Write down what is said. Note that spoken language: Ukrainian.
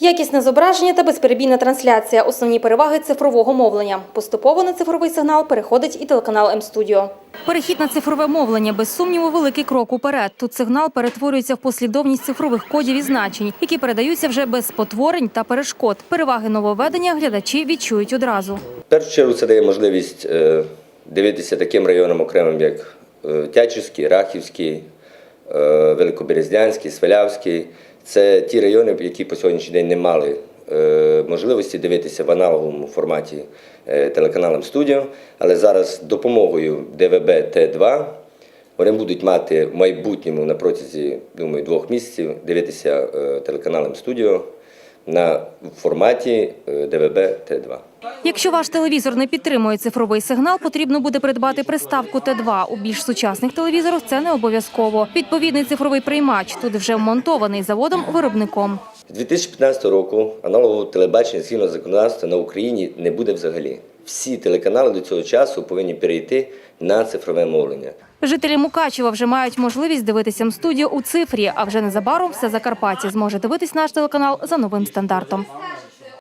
Якісне зображення та безперебійна трансляція – основні переваги цифрового мовлення. Поступово на цифровий сигнал переходить і телеканал М-студіо. Перехід на цифрове мовлення, без сумніву, великий крок уперед. Тут сигнал перетворюється в послідовність цифрових кодів і значень, які передаються вже без спотворень та перешкод. Переваги нововведення глядачі відчують одразу. В першу чергу це дає можливість е, дивитися таким районам окремим, як е, Тячівський, Рахівський, Великоберезнянський, Свалявський. Це ті райони, які по сьогоднішній день не мали е, можливості дивитися в аналоговому форматі е, телеканалом студіо, але зараз допомогою ДВБ Т2 вони будуть мати в майбутньому на протязі думаю, двох місяців дивитися е, телеканалом студіо на форматі е, ДВБ Т2. Якщо ваш телевізор не підтримує цифровий сигнал, потрібно буде придбати приставку Т2. У більш сучасних телевізорах це не обов'язково. Відповідний цифровий приймач тут вже вмонтований заводом-виробником. З 2015 року аналогового телебачення згідно законодавства на Україні не буде взагалі. Всі телеканали до цього часу повинні перейти на цифрове мовлення. Жителі Мукачева вже мають можливість дивитися М-студіо у цифрі, а вже незабаром все Закарпаття зможе дивитись наш телеканал за новим стандартом.